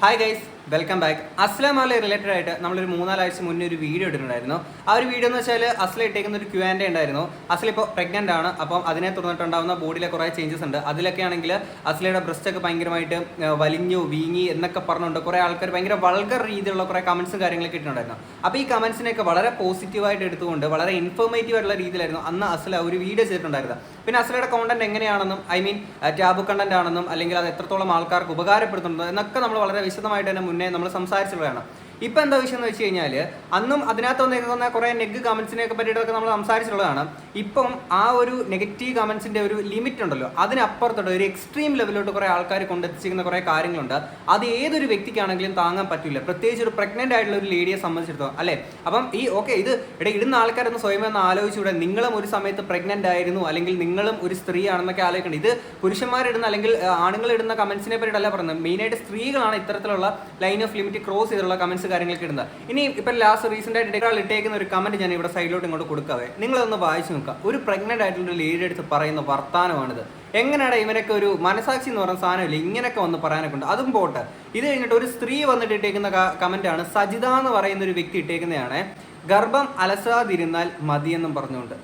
Hi guys welcome back അസ്ലാം Ali related ആയിട്ട് നമ്മളൊരു മൂന്നാലാഴ്ച മുന്നേ ഒരു വീഡിയോ ഇട്ടിട്ടുണ്ടായിരുന്നു. ആ ഒരു വീഡിയോ എന്ന് വെച്ചാൽ അസ്ല ഇട്ടേക്കുന്ന ഒരു ക്യൂ ആൻഡ് ഉണ്ടായിരുന്നു. അസ്ല ഇപ്പോൾ പ്രഗ്നന്റ് ആണ്. അപ്പം അതിനെ തുടർന്നിട്ടുണ്ടാകുന്ന ബോഡിയിലെ കുറേ ചേഞ്ചസ് ഉണ്ട്. അതിലൊക്കെ ആണെങ്കിൽ അസ്ലയുടെ ബ്രസ്റ്റ് ഒക്കെ ഭയങ്കരമായിട്ട് വലിഞ്ഞു വീങ്ങി എന്നൊക്കെ പറഞ്ഞുകൊണ്ട് കുറേ ആൾക്കാർ ഭയങ്കര വൾഗർ രീതിയിലുള്ള കുറേ കമൻസും കാര്യങ്ങളൊക്കെ ഇട്ടിട്ടുണ്ടായിരുന്നു. അപ്പോൾ ഈ കമൻസിനെയൊക്കെ വളരെ പോസിറ്റീവായിട്ട് എടുത്തുകൊണ്ട് വളരെ ഇൻഫോർമേറ്റീവ് ആയിട്ടുള്ള രീതിയിലായിരുന്നു അന്ന് അസ്ല ഒരു വീഡിയോ ചെയ്തിട്ടുണ്ടായിരുന്നത്. പിന്നെ അസ്ലയുടെ കോണ്ടന്റ് എങ്ങനെയാണെന്നും ഐ മീൻ ടാബ് കണ്ടന്റ് ആണെന്നും അല്ലെങ്കിൽ അത് എത്രത്തോളം ആൾക്കാർക്ക് ഉപകാരപ്പെടുന്നുണ്ടോ എന്നൊക്കെ നമ്മൾ വളരെ വിശദമായിട്ട് തന്നെ മുന്നേ നമ്മൾ സംസാരിച്ചിട്ടുള്ളതാണ് ഇപ്പൊ എന്താ വിഷയം എന്ന് വെച്ച് കഴിഞ്ഞാൽ അന്നും അതിനകത്ത് വന്നേക്കുന്ന കുറേ നെഗ് കമൻസിനെയൊക്കെ പറ്റിയിട്ടൊക്കെ നമ്മൾ സംസാരിച്ചിട്ടുള്ളതാണ്. ഇപ്പം ആ ഒരു നെഗറ്റീവ് കമൻസിന്റെ ഒരു ലിമിറ്റ് ഉണ്ടല്ലോ. അതിനപ്പുറത്തോട്ട് ഒരു എക്സ്ട്രീം ലെവലിലോട്ട് കുറേ ആൾക്കാർ കൊണ്ടെത്തിച്ചിരിക്കുന്ന കുറേ കാര്യങ്ങളുണ്ട്. അത് ഏതൊരു വ്യക്തിക്കാണെങ്കിലും താങ്ങാൻ പറ്റില്ല പ്രത്യേകിച്ച് ഒരു പ്രഗ്നന്റ് ആയിട്ടുള്ള ഒരു ലേഡിയെ സംബന്ധിച്ചിടത്തോളം അല്ലേ? അപ്പം ഈ ഓക്കെ ഇത് ഇവിടെ ഇടുന്ന ആൾക്കാരൊന്ന് സ്വയം ഒന്ന് ആലോചിച്ചുകൂടെ നിങ്ങളും ഒരു സമയത്ത് പ്രഗ്നന്റ് ആയിരുന്നു അല്ലെങ്കിൽ നിങ്ങളും ഒരു സ്ത്രീ ആണെന്നൊക്കെ ആലോചിക്കണം ഇത് പുരുഷന്മാരിടുന്ന അല്ലെങ്കിൽ ആണുങ്ങളിടുന്ന കമന്റ്സിനെ പറ്റിയിട്ടല്ല പറയുന്നത്. മെയിനായിട്ട് സ്ത്രീകളാണ് ഇത്തരത്തിലുള്ള ലൈൻ ഓഫ് ലിമിറ്റ് ക്രോസ് ചെയ്തുള്ള കമന്റ്സ് കാര്യങ്ങളൊക്കെ ഇടുന്നത്. ഇനി ഇപ്പം ലാസ്റ്റ് റീസെന്റ് ആയിട്ട് ഒരാൾ ഇട്ടേക്കുന്ന ഒരു കമന്റ് ഞാൻ ഇവിടെ സൈഡിലോട്ട് ഇങ്ങോട്ട് കൊടുക്കാവേ. നിങ്ങളൊന്ന് വായിച്ചു നോക്കുക. ഒരു പ്രഗ്നന്റ് ആയിട്ടുള്ള ഒരു ലേഡി എടുത്ത് പറയുന്ന വർത്താനമാണിത്. എങ്ങനെയാണ് ഇവനൊക്കെ ഒരു മനസാക്ഷി എന്ന് പറയുന്ന സാധനമില്ല? ഇങ്ങനെയൊക്കെ വന്ന് പറയാനൊക്കെ ഉണ്ട് അതും പോട്ടെ. ഇത് കഴിഞ്ഞിട്ട് ഒരു സ്ത്രീ വന്നിട്ട് ഇട്ടേക്കുന്ന ആണ് സജിത എന്ന് പറയുന്ന ഒരു വ്യക്തി ഇട്ടേക്കുന്നതാണ്. ഗർഭം അലസാതിരുന്നാൽ മതിയെന്നും പറഞ്ഞുകൊണ്ട്.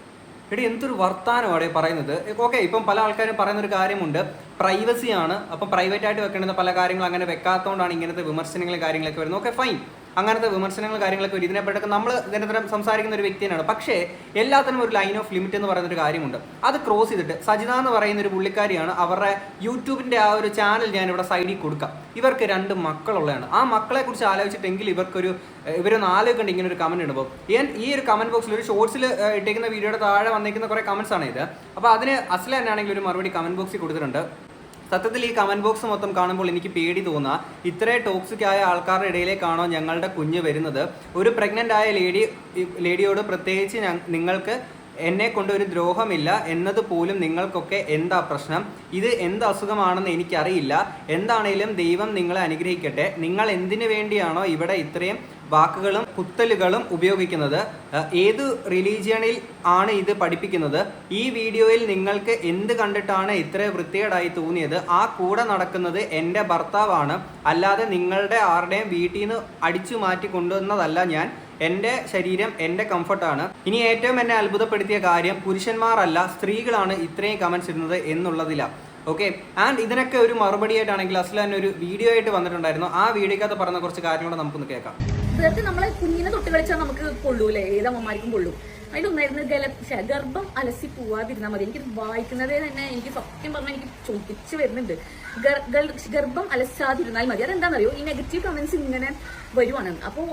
എടി എന്തൊരു വർത്താനമാണ് പറയുന്നത്. ഓക്കെ ഇപ്പം പല ആൾക്കാരും പറയുന്ന ഒരു കാര്യമുണ്ട് പ്രൈവസിയാണ് അപ്പം പ്രൈവറ്റ് ആയിട്ട് വെക്കേണ്ടുന്ന പല കാര്യങ്ങളും അങ്ങനെ വെക്കാത്തതുകൊണ്ടാണ് ഇങ്ങനത്തെ വിമർശനങ്ങളും കാര്യങ്ങളൊക്കെ വരുന്നത്. ഓക്കെ ഫൈൻ അങ്ങനത്തെ വിമർശനങ്ങൾ കാര്യങ്ങളൊക്കെ വരും. ഇതിനെപ്പറ്റൊക്കെ നമ്മൾ നിരന്തരം സംസാരിക്കുന്ന ഒരു വ്യക്തി തന്നെയാണ്. പക്ഷേ എല്ലാത്തിനും ഒരു ലൈൻ ഓഫ് ലിമിറ്റ് എന്ന് പറയുന്ന ഒരു കാര്യമുണ്ട്. അത് ക്രോസ് ചെയ്തിട്ട് സജിത എന്ന് പറയുന്ന ഒരു പുള്ളിക്കാരിയാണ് അവരുടെ യൂട്യൂബിന്റെ ആ ഒരു ചാനൽ ഞാൻ ഇവിടെ സൈഡിൽ കൊടുക്കാം. ഇവർക്ക് രണ്ട് മക്കളുള്ളതാണ്. ആ മക്കളെ കുറിച്ച് ആലോചിച്ചിട്ടെങ്കിൽ ഇവർക്കൊരു ഇവരൊന്ന് ആലോചിക്കേണ്ട ഇങ്ങനെ ഒരു കമന്റ് ഇടുമ്പോൾ ഞാൻ ഈ ഒരു കമന്റ് ബോക്സിൽ ഒരു ഷോർട്സിൽ ഇട്ടേക്കുന്ന വീഡിയോയുടെ താഴെ വന്നിരിക്കുന്ന കുറേ കമന്റ്സ് ആണ് ഇത്. അപ്പോൾ അതിന് അസ്ല തന്നെയാണെങ്കിൽ ഒരു മറുപടി കമന്റ് ബോക്സിൽ കൊടുത്തിട്ടുണ്ട്. സത്യത്തിൽ ഈ കമന്റ് ബോക്സ് മൊത്തം കാണുമ്പോൾ എനിക്ക് പേടി തോന്നുക ഇത്രയും ടോക്സിക് ആയ ആൾക്കാരുടെ ഇടയിലേക്കാണോ ഞങ്ങളുടെ കുഞ്ഞ് വരുന്നത്? ഒരു പ്രഗ്നന്റ് ആയ ലേഡി ലേഡിയോട് പ്രത്യേകിച്ച് നിങ്ങൾക്ക് എന്നെ കൊണ്ട് ഒരു ദ്രോഹമില്ല എന്നത് പോലും നിങ്ങൾക്കൊക്കെ എന്താ പ്രശ്നം? ഇത് എന്ത് അസുഖമാണെന്ന് എനിക്കറിയില്ല. എന്താണേലും ദൈവം നിങ്ങളെ അനുഗ്രഹിക്കട്ടെ. നിങ്ങൾ എന്തിനു വേണ്ടിയാണോ ഇവിടെ ഇത്രയും വാക്കുകളും കുത്തലുകളും ഉപയോഗിക്കുന്നത് ഏത് റിലീജിയണിൽ ആണ് ഇത് പഠിപ്പിക്കുന്നത് ഈ വീഡിയോയിൽ നിങ്ങൾക്ക് എന്ത് കണ്ടിട്ടാണ് ഇത്ര വൃത്തികേടായി തോന്നിയത് ആ കൂടെ നടക്കുന്നത് എന്റെ ഭർത്താവാണ് അല്ലാതെ നിങ്ങളുടെ ആരുടെയും വീട്ടിൽ നിന്ന് അടിച്ചു മാറ്റി കൊണ്ടുവന്നതല്ല ഞാൻ എന്റെ ശരീരം എന്റെ കംഫർട്ടാണ്. ഇനി ഏറ്റവും എന്നെ അത്ഭുതപ്പെടുത്തിയ കാര്യം പുരുഷന്മാരല്ല സ്ത്രീകളാണ് ഇത്രയും കമൻസ് ഇടുന്നത് എന്നുള്ളതിലാണ് ഓക്കെ? ആൻഡ് ഇതിനൊക്കെ ഒരു മറുപടി ആയിട്ടാണെങ്കിൽ അസ്ലാൻ ഒരു വീഡിയോ ആയിട്ട് വന്നിട്ടുണ്ടായിരുന്നു. ആ വീഡിയോക്കകത്ത് പറഞ്ഞ കുറച്ച് കാര്യങ്ങൾ നമുക്കൊന്ന് കേൾക്കാം. വെറുതെ നമ്മളെ കുഞ്ഞിനെ തൊട്ട് കളിച്ചാൽ നമുക്ക് കൊള്ളൂലേ ഏത് അമ്മമാർക്കും കൊള്ളൂ. അതിലൊന്നായിരുന്നു ഗല ഗർഭം അലസി പോവാതിരുന്നാൽ മതി. എനിക്ക് വായിക്കുന്നതേ തന്നെ എനിക്ക് സത്യം പറഞ്ഞാൽ എനിക്ക് ചോദിച്ചു വരുന്നുണ്ട്. ഗർഭം അലസാതിരുന്നാൽ മതി. അതെന്താണെന്നറിയോ ഈ നെഗറ്റീവ് കമന്റ്സ് ഇങ്ങനെ വരുവാണ്. അപ്പോൾ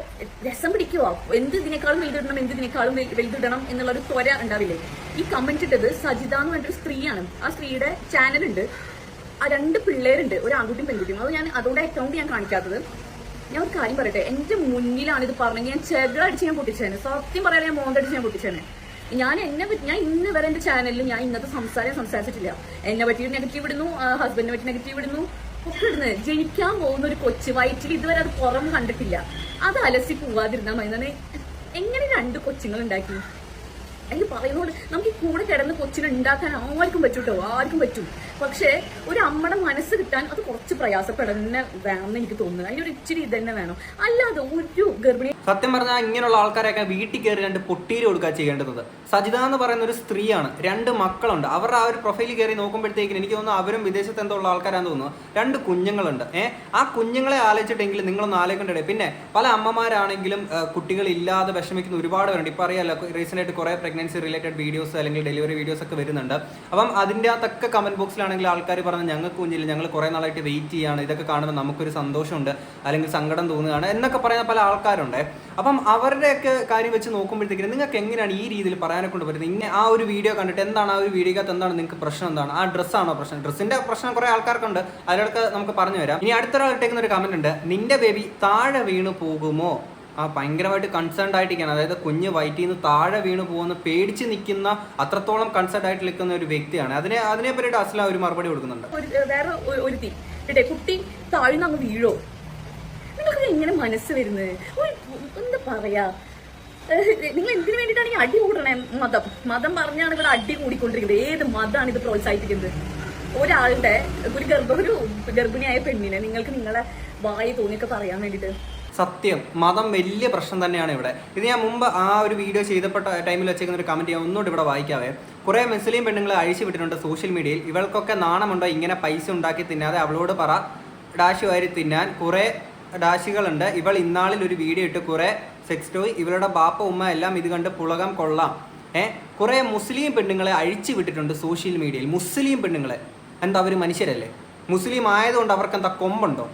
രസം പിടിക്കുവോ? എന്ത് ഇതിനേക്കാളും വലുതിടണം എന്ത് ഇതിനേക്കാളും വലു- വലുതിടണം എന്നുള്ള ഒരു ത്വര ഉണ്ടാവില്ലേ? ഈ കമന്റ് ഇട്ടത് സജിത എന്ന് പറഞ്ഞൊരു സ്ത്രീയാണ്. ആ സ്ത്രീയുടെ ചാനലുണ്ട് ആ രണ്ട് പിള്ളേരുണ്ട്. ഒരു ആൺകുട്ടിയും പെൺകുട്ടിയും. അത് ഞാൻ അതുകൊണ്ട് അക്കൗണ്ട് ഞാൻ കാണിക്കാത്തത്. ഞാൻ ഒരു കാര്യം പറയട്ടെ. എന്റെ മുന്നിലാണ് ഇത് പറഞ്ഞത്. ഞാൻ ചെറുതടിച്ച് ഞാൻ പൊട്ടിച്ചേനെ. സത്യം പറയാൻ ഞാൻ മോന്തടിച്ച് ഞാൻ പൊട്ടിച്ചേനെ. ഞാൻ എന്നെ പറ്റി ഞാൻ ഇന്ന് വരെ എന്റെ ചാനലിൽ ഞാൻ ഇന്നത്തെ സംസാരം സംസാരിച്ചിട്ടില്ല. എന്നെ പറ്റി നെഗറ്റീവ് ഇടുന്നു ഹസ്ബൻഡിനെ പറ്റി നെഗറ്റീവ് ഇടുന്നു ഒക്കെ ഇടുന്നത്. ജനിക്കാൻ പോകുന്ന ഒരു കൊച്ചു വയറ്റിൽ ഇതുവരെ അത് പുറം കണ്ടിട്ടില്ല. അത് അലസി പോവാതിരുന്നാൽ മതി. എങ്ങനെ രണ്ട് കൊച്ചുങ്ങൾ ഉണ്ടാക്കി അതിന് പറയുന്നോട് നമുക്ക് ഈ കൂടെ കിടന്ന് കൊച്ചിനെ ഉണ്ടാക്കാൻ ആർക്കും പറ്റൂട്ടോ ആർക്കും പറ്റും. പക്ഷേ ഒരു അമ്മയുടെ മനസ്സ് കിട്ടാൻ അത് കുറച്ച് പ്രയാസപ്പെടുന്ന വേണമെന്ന് എനിക്ക് തോന്നുന്നു. അതിനൊരു ഇച്ചിരി ഇത് തന്നെ വേണം. അല്ലാതെ ഒരു ഗർഭിണി സത്യം പറഞ്ഞാൽ ഇങ്ങനെയുള്ള ആൾക്കാരെയൊക്കെ വീട്ടിൽ കയറി രണ്ട് പൊട്ടീര് കൊടുക്കുക ചെയ്യേണ്ടത്. സജിത എന്ന് പറയുന്ന ഒരു സ്ത്രീയാണ്. രണ്ട് മക്കളുണ്ട്. അവരുടെ ആ ഒരു പ്രൊഫൈലിൽ കയറി നോക്കുമ്പോഴത്തേക്കും എനിക്ക് തോന്നുന്നു അവരും വിദേശത്ത് എന്തോ ഉള്ള ആൾക്കാരാന്ന് തോന്നുന്നു. രണ്ട് കുഞ്ഞുങ്ങളുണ്ട്. ഏഹ് ആ കുഞ്ഞുങ്ങളെ ആലോചിച്ചിട്ടെങ്കിലും നിങ്ങളൊന്ന് ആലോചിക്കേണ്ടേ? പിന്നെ പല അമ്മമാരാണെങ്കിലും കുട്ടികളില്ലാതെ വിഷമിക്കുന്ന ഒരുപാട് പേരുണ്ട്. ഇപ്പം അറിയാലോ റീസെന്റ് ആയിട്ട് കുറേ പ്രഗ്നൻസി റിലേറ്റഡ് വീഡിയോസ് അല്ലെങ്കിൽ ഡെലിവറി വീഡിയോസ് ഒക്കെ വരുന്നുണ്ട്. അപ്പം അതിന്റെ അകത്തൊക്കെ കമന്റ് ബോക്സിലാണെങ്കിൽ ആൾക്കാർ പറഞ്ഞ് ഞങ്ങൾക്ക് കുഞ്ഞില്ല ഞങ്ങൾ കുറേ നാളായിട്ട് വെയിറ്റ് ചെയ്യുകയാണ് ഇതൊക്കെ കാണുമ്പോൾ നമുക്കൊരു സന്തോഷമുണ്ട് അല്ലെങ്കിൽ സങ്കടം തോന്നുകയാണ് എന്നൊക്കെ പറയുന്ന പല ആൾക്കാരുണ്ട്. അപ്പം അവരുടെയൊക്കെ കാര്യം വെച്ച് നോക്കുമ്പോഴത്തേക്കും നിങ്ങൾക്ക് എങ്ങനെയാണ് ഈ രീതിയിൽ പറയാനെ കൊണ്ട് പറ്റുന്നത്? ഇങ്ങനെ ആ ഒരു വീഡിയോ കണ്ടിട്ട് എന്താണ് ആ ഒരു വീഡിയോക്കകത്ത് എന്താണ് നിങ്ങൾക്ക് പ്രശ്നം എന്താണ്? ആ ഡ്രസ്സാണോ പ്രശ്നം? ഡ്രസ്സിന്റെ പ്രശ്നം കുറെ ആൾക്കാർക്കുണ്ട്. അതിലൊക്കെ നമുക്ക് പറഞ്ഞു തരാം ഇനി അടുത്തൊരാൾ ഇട്ടേക്കുന്ന ഒരു കമന്റ് ഉണ്ട്. നിന്റെ ബേബി താഴെ വീണു പോകുമോ? ആ ഭയങ്കരമായിട്ട് കൺസേൺഡ് ആയിട്ടിരിക്കുകയാണ്. അതായത് കുഞ്ഞ് വയറ്റിൽ നിന്ന് താഴെ വീണു പോകുന്ന പേടിച്ച് നിൽക്കുന്ന അത്രത്തോളം കൺസേൺഡ് ആയിട്ട് നിൽക്കുന്ന ഒരു വ്യക്തിയാണ്. അതിനെ അതിനെ പറ്റിയിട്ട് അസ്ല ഒരു മറുപടി കൊടുക്കുന്നുണ്ട്. വേറെ ഒരു- ഒരു കുട്ടി താഴ്ന്ന് അങ്ങ് വീഴോ? നിങ്ങൾക്ക് എങ്ങനെ മനസ്സ് വരുന്നത്? എന്താ പറയാ? നിങ്ങൾ എന്തിനു വേണ്ടിയിട്ടാണ് ഈ അടി കൂടണേ മതം. മതം പറഞ്ഞാണ് ഇവിടെ അടി കൂടിക്കൊണ്ടിരിക്കുന്നത് ഏത് മതമാണ് ഇത് പ്രോത്സാഹിപ്പിക്കുന്നത്? ഒരാളുടെ ഒരു ഗർഭ ഒരു ഗർഭിണിയായ പെണ്ണിനെ നിങ്ങൾക്ക് നിങ്ങളെ വായി തോന്നിയൊക്കെ പറയാൻ വേണ്ടിട്ട് സത്യം. മതം വലിയ പ്രശ്നം തന്നെയാണ് ഇവിടെ. ഇത് ഞാൻ മുമ്പ് ആ ഒരു വീഡിയോ ചെയ്തപ്പെട്ട ടൈമിൽ വെച്ചേക്കുന്ന ഒരു കമന്റ് ഞാൻ ഒന്നുകൂടി ഇവിടെ വായിക്കാവേ. കുറേ മുസ്ലിം പെണ്ണുങ്ങളെ അഴിച്ചു വിട്ടിട്ടുണ്ട് സോഷ്യൽ മീഡിയയിൽ ഇവൾക്കൊക്കെ നാണമുണ്ടോ? ഇങ്ങനെ പൈസ ഉണ്ടാക്കി തിന്നാതെ അവളോട് പറ. ഡാഷ് വാരി തിന്നാൻ കുറേ ഡാഷികളുണ്ട്. ഇവൾ ഇന്നാളിൽ ഒരു വീഡിയോ ഇട്ട് കുറേ സെക്സ് ടോയ് ഇവളുടെ ബാപ്പ ഉമ്മ എല്ലാം ഇത് കണ്ട് പുളകം കൊള്ളാം. ഏഹ് കുറേ മുസ്ലിം പെണ്ണുങ്ങളെ അഴിച്ചു വിട്ടിട്ടുണ്ട് സോഷ്യൽ മീഡിയയിൽ മുസ്ലിം പെണ്ണുങ്ങളെ. എന്താ അവർ മനുഷ്യരല്ലേ? മുസ്ലിം ആയതുകൊണ്ട് അവർക്ക് എന്താ കൊമ്പുണ്ടോ?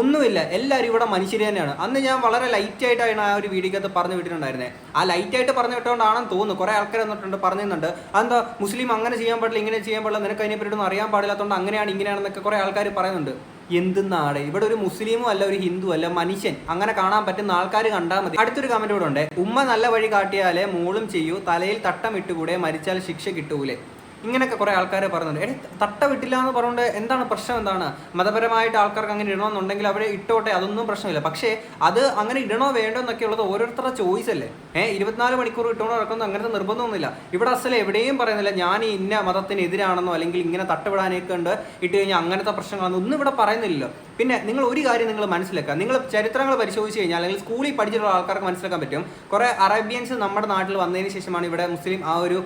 ഒന്നുമില്ല. എല്ലാവരും ഇവിടെ മനുഷ്യർ തന്നെയാണ്. അന്ന് ഞാൻ വളരെ ലൈറ്റ് ആയിട്ടാണ് ആ ഒരു വീഡിയോക്കകത്ത് പറഞ്ഞു വിട്ടിട്ടുണ്ടായിരുന്നത് ആ ലൈറ്റ് ആയിട്ട് പറഞ്ഞു വിട്ടുകൊണ്ടാണെന്ന് തോന്നുന്നു. കുറേ ആൾക്കാർ വന്നിട്ടുണ്ട് പറഞ്ഞിട്ടുണ്ട് അതെന്താ മുസ്ലിം അങ്ങനെ ചെയ്യാൻ പാടില്ല ഇങ്ങനെ ചെയ്യാൻ പാടില്ല നിനക്ക് അതിനെപ്പറ്റിയൊന്നും അറിയാൻ പാടില്ലാത്തതുകൊണ്ട് അങ്ങനെയാണ് ഇങ്ങനെയാണെന്നൊക്കെ കുറേ ആൾക്കാർ പറയുന്നുണ്ട്. എന്തെന്നാണ് ഇവിടെ ഒരു മുസ്ലിമും അല്ല ഒരു ഹിന്ദു അല്ല മനുഷ്യൻ. അങ്ങനെ കാണാൻ പറ്റുന്ന ആൾക്കാർ കണ്ടാൽ മതി. അടുത്തൊരു കമന്റ് ഇവിടെ ഉണ്ട്. ഉമ്മ നല്ല വഴി കാട്ടിയാലേ മൂളും ചെയ്യൂ തലയിൽ തട്ടം ഇട്ടുകൂടെ മരിച്ചാൽ ശിക്ഷ കിട്ടൂലേ? ഇങ്ങനെയൊക്കെ കുറെ ആൾക്കാർ പറയുന്നുണ്ട്. എടി തട്ട വിട്ടില്ല എന്ന് പറഞ്ഞുകൊണ്ട് എന്താണ് പ്രശ്നം എന്താണ്? മതപരമായിട്ട് ആൾക്കാർക്ക് അങ്ങനെ ഇടണമെന്നുണ്ടെങ്കിൽ അവരെ ഇട്ടോട്ടെ അതൊന്നും പ്രശ്നമില്ല. പക്ഷേ അത് അങ്ങനെ ഇടണോ വേണ്ടോ എന്നൊക്കെ ഉള്ളത് ഓരോരുത്തരുടെ ചോയ്സ് അല്ലേ? ഏഹ് ഇരുപത്തിനാല് മണിക്കൂർ ഇട്ടോണോ ഇറക്കുന്നു അങ്ങനത്തെ നിർബന്ധമൊന്നുമില്ല. ഇവിടെ അസല എവിടെയും പറയുന്നില്ല ഞാൻ ഈ ഇന്ന മതത്തിന് എതിരാണെന്നോ അല്ലെങ്കിൽ ഇങ്ങനെ തട്ടവിടാനൊക്കെ ഉണ്ട് ഇട്ട് കഴിഞ്ഞാൽ അങ്ങനത്തെ പ്രശ്നങ്ങളൊന്നും ഒന്നും ഇവിടെ പറയുന്നില്ലല്ലോ. പിന്നെ നിങ്ങൾ ഒരു കാര്യം നിങ്ങൾ മനസ്സിലാക്കുക. നിങ്ങൾ ചരിത്രങ്ങൾ പരിശോധിച്ച് കഴിഞ്ഞാൽ അല്ലെങ്കിൽ സ്കൂളിൽ പഠിച്ചിട്ടുള്ള ആൾക്കാർക്ക് മനസ്സിലാക്കാൻ പറ്റും. കുറേ അറേബ്യൻസ് നമ്മുടെ നാട്ടിൽ വന്നതിന് ശേഷമാണ് ഇവിടെ മുസ്ലിം ആ ഒരു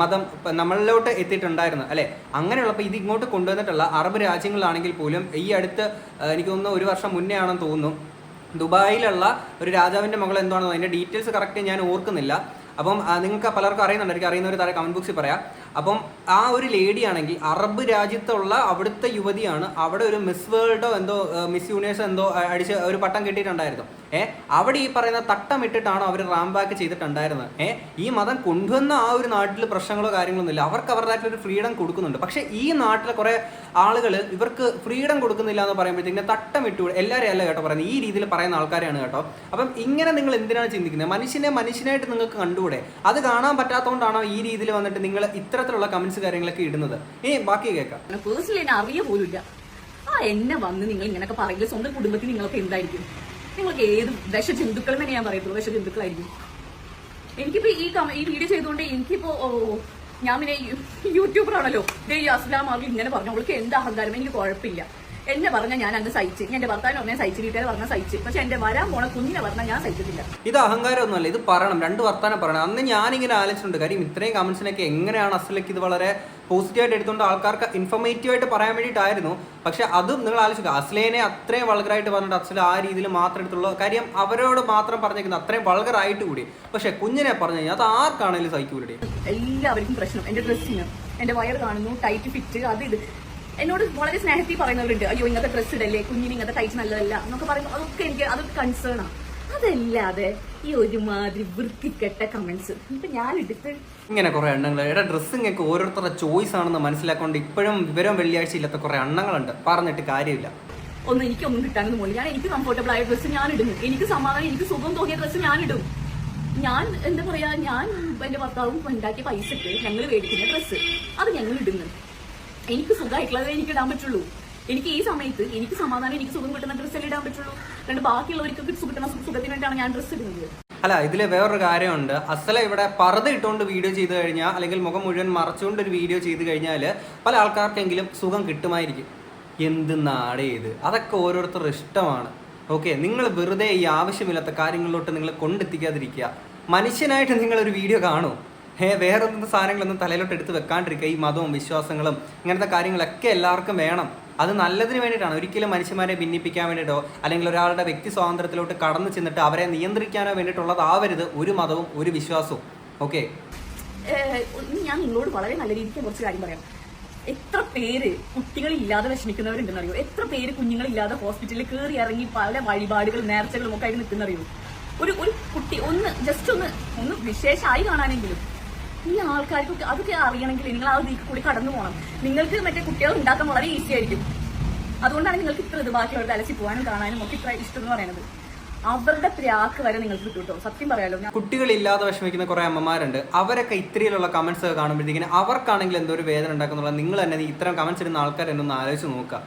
മതം നമ്മളിലോട്ട് എത്തിയിട്ടുണ്ടായിരുന്നത്. അല്ലേ? അങ്ങനെയുള്ളപ്പോൾ ഇത് ഇങ്ങോട്ട് കൊണ്ടുവന്നിട്ടുള്ള അറബ് രാജ്യങ്ങളാണെങ്കിൽ പോലും ഈ അടുത്ത് എനിക്ക് തോന്നുന്നു ഒരു വർഷം മുന്നേ ആണെന്ന് തോന്നുന്നു ദുബായിലുള്ള ഒരു രാജാവിന്റെ മകൾ എന്താണെന്ന് അതിന്റെ ഡീറ്റെയിൽസ് കറക്റ്റ് ഞാൻ ഓർക്കുന്നില്ല. അപ്പം നിങ്ങൾക്ക് പലർക്കും അറിയുന്നുണ്ട് എനിക്ക് അറിയുന്നവർ താഴെ കമന്റ് ബോക്സിൽ പറയാം. അപ്പം ആ ഒരു ലേഡി ആണെങ്കിൽ അറബ് രാജ്യത്തുള്ള അവിടുത്തെ യുവതിയാണ് അവിടെ ഒരു മിസ് വേൾഡോ എന്തോ മിസ് യൂണിവേഴ്സ് എന്തോ അടിച്ച് ഒരു പട്ടം കിട്ടിയിട്ടുണ്ടായിരുന്നു. ഏ? അവിടെ ഈ പറയുന്ന തട്ടം ഇട്ടിട്ടാണോ അവർ റാംബാക്ക് ചെയ്തിട്ടുണ്ടായിരുന്നത്? ഏഹ് ഈ മതം കൊണ്ടുവന്ന ആ ഒരു നാട്ടിൽ പ്രശ്നങ്ങളോ കാര്യങ്ങളൊന്നും ഇല്ല അവർക്ക് അവരുടേതായിട്ടുള്ള ഒരു ഫ്രീഡം കൊടുക്കുന്നുണ്ട്. പക്ഷേ ഈ നാട്ടിലെ കുറേ ആളുകൾ ഇവർക്ക് ഫ്രീഡം കൊടുക്കുന്നില്ല എന്ന് പറയുമ്പോഴത്തേക്കും തട്ടം ഇട്ടു. എല്ലാവരെയും അല്ല കേട്ടോ പറയുന്നത്. ഈ രീതിയിൽ പറയുന്ന ആൾക്കാരാണ് കേട്ടോ. അപ്പം ഇങ്ങനെ നിങ്ങൾ എന്തിനാണ് ചിന്തിക്കുന്നത്? മനുഷ്യനെ മനുഷ്യനായിട്ട് നിങ്ങൾക്ക് കണ്ടുകൂടെ? അത് കാണാൻ പറ്റാത്തതുകൊണ്ടാണോ ഈ രീതിയിൽ വന്നിട്ട് നിങ്ങൾ ഇത്തരത്തിലുള്ള കമന്റ്സ് കാര്യങ്ങളൊക്കെ ഇടുന്നത്? ഇനി ബാക്കി കേൾക്കാം. പേഴ്സണലി എന്നെ അറിയ ഇല്ല ആ എന്നെ വന്ന് നിങ്ങൾ ഇങ്ങനെയൊക്കെ പറയില്ല സ്വന്തം കുടുംബത്തിൽ നിങ്ങൾക്ക് എന്തായിരിക്കും? നിങ്ങൾക്ക് ഏത് വിഷജന്തുക്കൾ എന്ന് തന്നെ ഞാൻ പറയത്തുള്ളൂ. വിഷജന്തുക്കളായിരിക്കും. എനിക്കിപ്പോ ഈ ഈ വീഡിയോ ചെയ്തുകൊണ്ട് എനിക്കിപ്പോ ഞാൻ പിന്നെ യൂട്യൂബറാണല്ലോ. ദേ അസ്ലാം ആർക്കും ഇങ്ങനെ പറഞ്ഞു. അവൾക്ക് എന്ത് അഹങ്കാരം? എനിക്ക് കുഴപ്പമില്ല. എന്നെ പറഞ്ഞ ഞാൻ അന്ന് സഹിച്ച് എന്റെ ഭർത്താവിനെ ഒന്നേ സഹിച്ച് വീട്ടുകാരെ പറഞ്ഞ സഹിച്ച്. പക്ഷെ എന്റെ വരാൻ പോണ കുഞ്ഞിനെ പറഞ്ഞാൽ ഞാൻ സഹിച്ചിട്ടില്ല. ഇത് അഹങ്കാരമൊന്നുമല്ല ഇത് പറയണം. രണ്ട് വർത്താനം പറയണം. അന്ന് ഞാൻ ഞാനിങ്ങനെ ആലോചിച്ചിട്ടുണ്ട്. കാര്യം ഇത്രയും കമന്റ്സിനൊക്കെ എങ്ങനെയാണ് അസലേക്ക് ഇത് വളരെ പോസിറ്റീവായിട്ട് എടുത്തുകൊണ്ട് ആൾക്കാർക്ക് ഇൻഫർമേറ്റീവ് ആയിട്ട് പറയാൻ വേണ്ടിയിട്ടായിരുന്നു. പക്ഷെ അതും നിങ്ങൾ ആലോചിക്കുക. അസ്ലേനെ അത്രയും വൾഗറായിട്ട് പറഞ്ഞിട്ട് അസ്ല ആ രീതിയിൽ മാത്രം എടുത്തുള്ളൂ കാര്യം അവരോട് മാത്രം പറഞ്ഞേക്കുന്നത് അത്രയും വൾഗറായിട്ട് കൂടി. പക്ഷെ കുഞ്ഞിനെ പറഞ്ഞു കഴിഞ്ഞാൽ അത് ആർക്കാണെങ്കിലും സഹിക്കൂലേ എല്ലാവർക്കും പ്രശ്നം. എന്റെ ഡ്രസ്സിന് എന്റെ വയർ കാണുന്നു ടൈറ്റ് ഫിറ്റ് അത് ഇത്. എന്നോട് വളരെ സ്നേഹത്തിൽ പറയുന്നവരുണ്ട് അയ്യോ ഇങ്ങനത്തെ ഡ്രസ് ഇടല്ലേ കുഞ്ഞിന് ഇങ്ങനത്തെ ടൈറ്റ് നല്ലതല്ല എന്നൊക്കെ പറയുമ്പോൾ അതൊക്കെ എനിക്ക് അത് കൺസേൺ ആണ് അതല്ലാതെ ഈ ഒരുമാതിരി വൃത്തിക്കെട്ട കമന്റ്സ് ഇപ്പൊ ഞാൻ എടുത്ത് ഇങ്ങനെ കുറെ എണ്ണങ്ങൾ എടാ ഡ്രസ്സിങ് ഒക്കെ ഓരോരുത്തരുടെ ചോയ്സ് ആണെന്ന് മനസ്സിലാക്കൊണ്ട് ഇപ്പോഴും വിവരം വെള്ളിയാഴ്ച ഇല്ലാത്ത കുറെ എണ്ണങ്ങളുണ്ട്. പറഞ്ഞിട്ട് കാര്യമില്ല. ഒന്ന് എനിക്കൊന്നും കിട്ടാനൊന്നും പോലും ഞാൻ എനിക്ക് കംഫർട്ടബിൾ ആയ ഡ്രസ്സ് ഞാൻ ഇടും എനിക്ക് സമാധാനം എനിക്ക് സുഖം തോന്നിയ ഡ്രസ്സ് ഞാൻ ഇടും ഞാൻ എന്താ പറയാ ഞാൻ എന്റെ ഭർത്താവും ഉണ്ടാക്കിയ പൈസ ഇട്ട് ഞങ്ങൾ മേടിക്കുന്ന ഡ്രസ്സ് അത് ഞങ്ങൾ ഇടുന്നു എനിക്ക് സുഖമായിട്ടുള്ളത് എനിക്ക് ഇടാൻ പറ്റുള്ളൂ. എനിക്ക് ഈ സമയത്ത് എനിക്ക് സമാധാനം എനിക്ക് സുഖം കിട്ടുന്ന ഡ്രസ്സല്ലേ ഇടാൻ പറ്റുള്ളൂ. രണ്ട് ബാക്കിയുള്ളവർക്ക് സുഖം കിട്ടുന്ന സുഖത്തിന് വേണ്ടിയാണ് ഞാൻ ഡ്രസ്സ് ഇടുന്നത്. അല്ല ഇതിൽ വേറൊരു കാര്യമുണ്ട്. അസല ഇവിടെ പർദ്ദ ഇട്ടുകൊണ്ട് വീഡിയോ ചെയ്ത് കഴിഞ്ഞാൽ അല്ലെങ്കിൽ മുഖം മുഴുവൻ മറച്ചുകൊണ്ട് ഒരു വീഡിയോ ചെയ്ത് കഴിഞ്ഞാൽ പല ആൾക്കാർക്കെങ്കിലും സുഖം കിട്ടുമായിരിക്കും. എന്ത് നാടേ ഇത്? അതൊക്കെ ഓരോരുത്തരുടെ ഇഷ്ടമാണ്. ഓക്കെ നിങ്ങൾ വെറുതെ ഈ ആവശ്യമില്ലാത്ത കാര്യങ്ങളിലോട്ട് നിങ്ങൾ കൊണ്ടെത്തിക്കാതിരിക്കുക. മനുഷ്യനായിട്ട് നിങ്ങളൊരു വീഡിയോ കാണൂ. ഹേ വേറെ ഒന്നും സാധനങ്ങളൊന്നും തലയിലോട്ട് എടുത്ത് വെക്കാണ്ടിരിക്കുക. ഈ മതവും വിശ്വാസങ്ങളും ഇങ്ങനത്തെ കാര്യങ്ങളൊക്കെ എല്ലാവർക്കും വേണം. അത് നല്ലതിന് വേണ്ടിയിട്ടാണ്. ഒരിക്കലും മനുഷ്യന്മാരെ ഭിന്നിപ്പിക്കാൻ വേണ്ടിയിട്ടോ അല്ലെങ്കിൽ ഒരാളുടെ വ്യക്തി സ്വാതന്ത്ര്യത്തിലോട്ട് കടന്നു ചെന്നിട്ട് അവരെ നിയന്ത്രിക്കാനോ വേണ്ടിയിട്ടുള്ളതാവരുത്. ഒരു മതവും ഒരു വിശ്വാസവും. ഓക്കെ? ഞാൻ നിങ്ങളോട് വളരെ നല്ല രീതിക്ക് കുറച്ച് കാര്യം പറയാം. എത്ര പേര് കുട്ടികളില്ലാതെ വിഷമിക്കുന്നവരുണ്ടെന്ന് അറിയോ എത്ര പേര് കുഞ്ഞുങ്ങളില്ലാതെ ഹോസ്പിറ്റലിൽ കയറി ഇറങ്ങി പല വഴിപാടുകളും നേർച്ചകളും ഒക്കെ ആയിട്ട് നിൽക്കുന്നറിയോ? ഒരു ഒരു കുട്ടി ഒന്ന് ജസ്റ്റ് ഒന്ന് ഒന്ന് വിശേഷമായി കാണാനെങ്കിലും ഈ ആൾക്കാർക്കൊക്കെ അതൊക്കെ അറിയണമെങ്കിൽ നിങ്ങൾ ആ വീക്ക് കൂടി കടന്നു പോകണം. നിങ്ങൾക്ക് മറ്റേ കുട്ടികൾ ഉണ്ടാക്കാൻ വളരെ ഈസി ആയിരിക്കും. അതുകൊണ്ടാണ് നിങ്ങൾക്ക് ഇത്ര ഇത് ബാക്കിയുള്ളവരുടെ അലച്ചി പോകാനും കാണാനും ഒക്കെ ഇത്ര ഇഷ്ടം എന്ന് പറയുന്നത്. അവരുടെ പ്രാക്ക് വരെ നിങ്ങൾക്ക് കിട്ടും സത്യം പറയാലോ. കുട്ടികളില്ലാതെ വിഷമിക്കുന്ന കുറെ അമ്മമാരുണ്ട്. അവരൊക്കെ ഇത്രയിലുള്ള കമന്റ്സ് ഒക്കെ കാണുമ്പോഴത്തേക്കിന് അവർക്കാണെങ്കിൽ എന്തോ ഒരു വേദന ഉണ്ടാക്കുന്നുള്ള നിങ്ങൾ തന്നെ ഇത്തരം കമന്റ്സ് ഇടുന്ന ആൾക്കാർ എന്നൊന്ന് ആലോചിച്ച് നോക്കുക.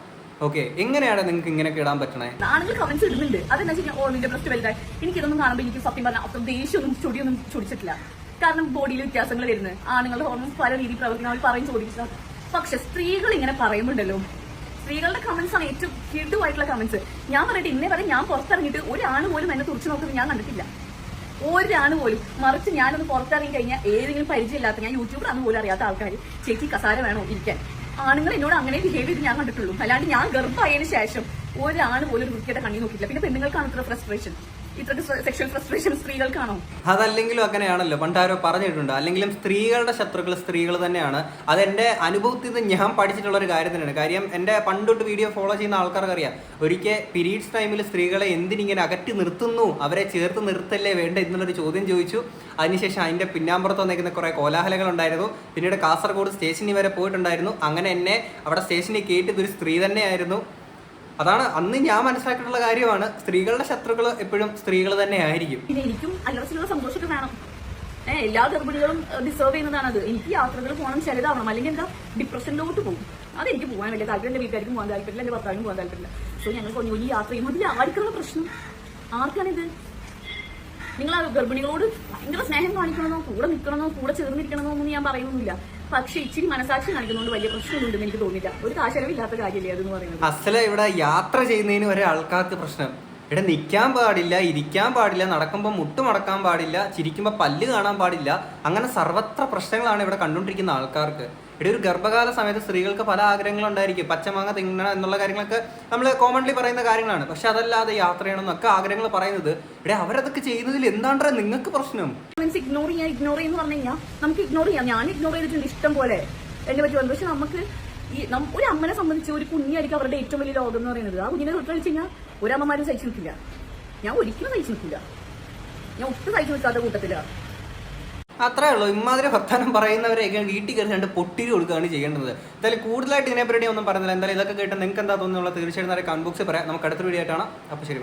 ഓക്കെ എങ്ങനെയാണ് നിങ്ങൾക്ക് ഇങ്ങനെ ഇടാൻ പറ്റണേ? ആണുങ്ങൾ കമന്റ്സ് ഇടുന്നുണ്ട്. അതെന്താ വെച്ചാൽ ഓ നിന്റെ ബ്രസ്റ്റ് വലുതായി. എനിക്ക് ഇതൊന്നും കാണുമ്പോൾ എനിക്ക് സത്യം പറഞ്ഞാൽ ദേഷ്യമൊന്നും ചൊടിയൊന്നും ചൊടിച്ചിട്ടില്ല. കാരണം ബോഡിയിൽ വ്യത്യാസങ്ങൾ വരുന്നത്. ആണുങ്ങളുടെ ഹോർമോൺസ് പല രീതിയിൽ പ്രവർത്തിക്കുന്ന അവർ പറയും ചോദിച്ചാൽ പക്ഷെ സ്ത്രീകൾ ഇങ്ങനെ പറയുമ്പോണ്ടല്ലോ. സ്ത്രീകളുടെ കമന്റ്സ് ആണ് ഏറ്റവും കിടുവായിട്ടുള്ള കമന്റ്സ് ഞാൻ പറയട്ടെ ഇന്നേ വരെ ഞാൻ പുറത്തിറങ്ങിയിട്ട് ഒരാണ് പോലും എന്നെ തുറച്ചു നോക്കുന്നത് ഞാൻ കണ്ടിട്ടില്ല. ഒരാണ് പോലും. മറിച്ച് ഞാനൊന്ന് പുറത്തിറങ്ങി കഴിഞ്ഞാൽ ഏതെങ്കിലും പരിചയമില്ലാത്ത ഞാൻ യൂട്യൂബറാന്ന് പോലും അറിയാത്ത ആൾക്കാർ ചേച്ചി കസാര വേണോ ഇരിക്കാൻ? ആണുങ്ങൾ എന്നോട് അങ്ങനെ ബിഹേവ് ചെയ്ത് ഞാൻ കണ്ടിട്ടുള്ളൂ. അല്ലാണ്ട് ഞാൻ ഗർഭമായതിനു ശേഷം ഒരാണ് പോലും വൃത്തിയുടെ കണ്ണി നോക്കിയില്ല പിന്നെ പെണ്ണുങ്ങൾക്കാണ് ഇത്ര ഫ്രസ്ട്രേഷൻ ഫ്രസ്ട്രേഷൻ അതല്ലെങ്കിലും അങ്ങനെയാണല്ലോ. പണ്ടാരോ പറഞ്ഞിട്ടുണ്ട്. അല്ലെങ്കിലും സ്ത്രീകളുടെ ശത്രുക്കൾ സ്ത്രീകൾ തന്നെയാണ്. അതെന്റെ അനുഭവത്തിൽ നിന്ന് ഞാൻ പഠിച്ചിട്ടുള്ള ഒരു കാര്യം തന്നെയാണ്. കാര്യം എന്റെ പണ്ടൊട്ട് വീഡിയോ ഫോളോ ചെയ്യുന്ന ആൾക്കാർക്ക് അറിയാം. ഒരിക്കൽ പീരീഡ്സ് ടൈമിൽ സ്ത്രീകളെ എന്തിനിങ്ങനെ അകറ്റി നിർത്തുന്നു? അവരെ ചേർത്ത് നിർത്തല്ലേ വേണ്ട എന്നുള്ളൊരു ചോദ്യം ചോദിച്ചു. അതിനുശേഷം അതിന്റെ പിന്നാമ്പുറത്ത് വന്നേക്കുന്ന കുറേ കോലാഹലങ്ങൾ ഉണ്ടായിരുന്നു. പിന്നീട് കാസർഗോഡ് സ്റ്റേഷനിൽ വരെ പോയിട്ടുണ്ടായിരുന്നു. അങ്ങനെ എന്നെ അവിടെ സ്റ്റേഷനിൽ കയറ്റിയത് ഒരു സ്ത്രീ തന്നെയായിരുന്നു. അതാണ് അന്ന് ഞാൻ മനസ്സിലാക്കിയിട്ടുള്ള കാര്യമാണ്. സ്ത്രീകളുടെ ശത്രുക്കൾ എപ്പോഴും സ്ത്രീകൾ തന്നെ ആയിരിക്കും. എനിക്കും അല്ലറച്ചിലുള്ള സന്തോഷമൊക്കെ വേണം. ഏഹ് എല്ലാ ഗർഭിണികളും ഡിസേർവ് ചെയ്യുന്നതാണ് അത് എനിക്ക് യാത്രകൾ പോകണം ചെറുതാവണം അല്ലെങ്കിൽ എന്താ? ഡിപ്രഷനിലോട്ട് പോകും. അതെനിക്ക് പോകാൻ വലിയ താല്പര്യം എന്റെ വീട്ടുകാർക്കും പോകാൻ താല്പര്യമില്ല. എന്റെ ഭർത്താവിനും പോകാൻ താല്പര്യമില്ല. സോ ഞങ്ങൾ കൊഞ്ഞു കൊഞ്ഞു യാത്ര ചെയ്യുമ്പോൾ ഇതിൽ ആർക്കുള്ള പ്രശ്നം? ആർക്കാണിത്? നിങ്ങൾ ആ ഗർഭിണികളോട് ഭയങ്കര സ്നേഹം കാണിക്കണമെന്നോ കൂടെ നിൽക്കണമെന്നോ കൂടെ ചേർന്നിരിക്കണമെന്നോ ഒന്നും ഞാൻ പറയുന്നില്ല പക്ഷെ ഇച്ചിരി മനസാക്ഷി കാണിക്കുന്നതുകൊണ്ട് വലിയ പ്രശ്നമുണ്ടെന്ന് എനിക്ക് തോന്നില്ല ഒരു കാശരവില്ലാത്ത കാര്യമല്ലേ അതെന്ന് പറയുന്നത്? അസല ഇവിടെ യാത്ര ചെയ്യുന്നതിന് ഒരാൾക്കാർക്ക് പ്രശ്നം. ഇവിടെ നിൽക്കാൻ പാടില്ല ഇരിക്കാൻ പാടില്ല നടക്കുമ്പോൾ മുട്ട് മടക്കാൻ പാടില്ല ചിരിക്കുമ്പോൾ പല്ല് കാണാൻ പാടില്ല അങ്ങനെ സർവത്ര പ്രശ്നങ്ങളാണ് ഇവിടെ കണ്ടുകൊണ്ടിരിക്കുന്ന ആൾക്കാർക്ക്. ഇവിടെ ഒരു ഗർഭകാല സമയത്ത് സ്ത്രീകൾക്ക് പല ആഗ്രഹങ്ങളും ഉണ്ടായിരിക്കും. പച്ചമാങ്ങ തിന്നണം എന്നുള്ള കാര്യങ്ങളൊക്കെ നമ്മൾ കോമൺലി പറയുന്ന കാര്യങ്ങളാണ്. പക്ഷെ അതല്ലാതെ യാത്ര ചെയ്യണമെന്നൊക്കെ ആഗ്രഹങ്ങൾ പറയുന്നത്. ഇവിടെ അവരതൊക്കെ ചെയ്യുന്നതിൽ എന്താണ്ടാ നിങ്ങൾക്ക് പ്രശ്നം? മീൻസ് ഇഗ്നോർ ചെയ്യാൻ ഇഗ്നോർ ചെയ്യുന്ന പറഞ്ഞു കഴിഞ്ഞാൽ നമുക്ക് ഇഗ്നോർ ചെയ്യാം. ഞാൻ ഇഗ്നോർ ചെയ്തിട്ടുണ്ട് ഇഷ്ടം പോലെ. എന്നെ പറ്റി പക്ഷെ നമുക്ക് ഈ ഒരു അമ്മനെ സംബന്ധിച്ച് ഒരു കുഞ്ഞായിരിക്കും അവരുടെ ഏറ്റവും വലിയ ലോകം എന്ന് പറയുന്നത്. ആ കുഞ്ഞിനെ തൊട്ട് കഴിച്ച് കഴിഞ്ഞാൽ ഒരമ്മമാരും സഹിച്ചു നിൽക്കില്ല. ഞാൻ ഒരിക്കലും സഹിച്ചു നിൽക്കില്ല. ഞാൻ ഒട്ടും സഹിച്ചു നിൽക്കാത്ത കൂട്ടത്തിലാണ് അത്രേ ഉള്ളൂ. ഇമാതിരി വർത്താനം പറയുന്നവരെയൊക്കെ വീട്ടിൽ കയറി രണ്ട് പൊട്ടിരി കൊടുക്കുകയാണ് ചെയ്യേണ്ടത്. എന്തായാലും കൂടുതലായിട്ട് ഇതിനെപ്പറ്റി ഒന്നും പറഞ്ഞില്ല എന്തായാലും ഇതൊക്കെ കേട്ട് നിങ്ങൾക്ക് എന്താ തോന്നുന്നുള്ള തീർച്ചയായിട്ടും കമന്റ് ബോക്സിൽ പറയാം. നമുക്ക് അടുത്ത വീഡിയോ ആയിട്ടാണ് അപ്പോൾ ശരി.